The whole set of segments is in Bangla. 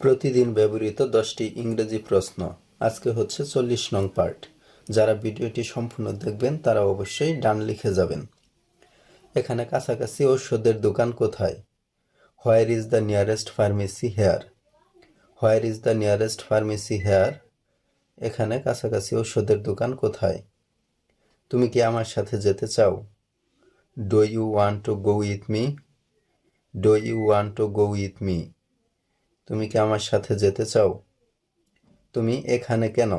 প্রতিদিন ব্যবহৃত দশটি ইংরেজি প্রশ্ন। আজকে হচ্ছে চল্লিশ নং পার্ট। যারা ভিডিওটি সম্পূর্ণ দেখবেন, তারা অবশ্যই ডান লিখে যাবেন। এখানে কাছাকাছি ঔষধের দোকান কোথায়? Where is the nearest pharmacy here where is the nearest pharmacy here এখানে কাছাকাছি ঔষধের দোকান কোথায়? তুমি কি আমার সাথে যেতে চাও? Do you want to go with me do you want to go with me তুমি কি আমার সাথে যেতে চাও? তুমি এখানে কেন?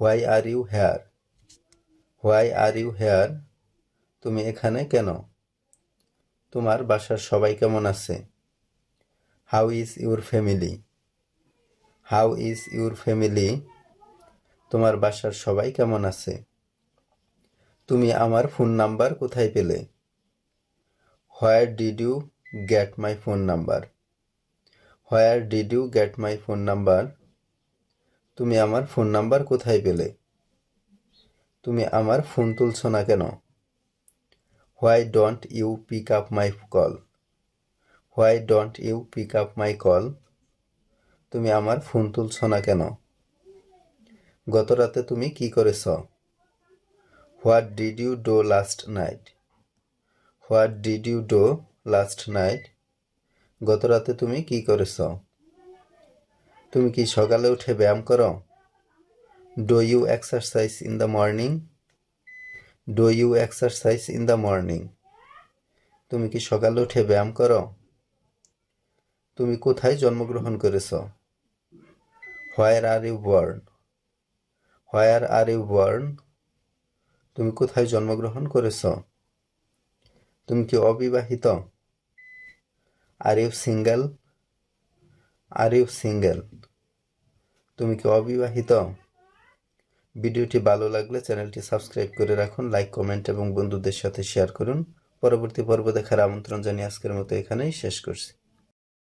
Why are you here why are you here তুমি এখানে কেন? তোমার বাসার সবাই কেমন আছে? How is your family how is your family তোমার বাসার সবাই কেমন আছে? তুমি আমার ফোন নাম্বার কোথায় পেলে? Where did you get my phone number where did you get my phone number তুমি আমার ফোন নাম্বার কোথায় পেলে? তুমি আমার ফোন তুলছো না কেন? Why don't you pick up my call why don't you pick up my call তুমি আমার ফোন তুলছো না কেন? গত রাতে তুমি কি করেছ? What did you do last night what did you do last night গত রাতে তুমি কি করেছ? তুমি কি সকালে উঠে ব্যায়াম করো? Do you exercise in the morning do you exercise in the morning তুমি কি সকালে উঠে ব্যায়াম করো? তুমি কোথায় জন্মগ্রহণ করেছ? Where are you born where are you born তুমি কোথায় জন্মগ্রহণ করেছ? তুমি কি অবিবাহিত? Are you single are you single তুমি কি অবিবাহিত? ভিডিওটি ভালো লাগলে চ্যানেলটি সাবস্ক্রাইব করে রাখুন লাইক কমেন্ট এবং বন্ধুদের সাথে শেয়ার করুন। পরবর্তী পর্ব দেখার আমন্ত্রণ জানিয়ে আজকের মতো এখানেই শেষ করছি।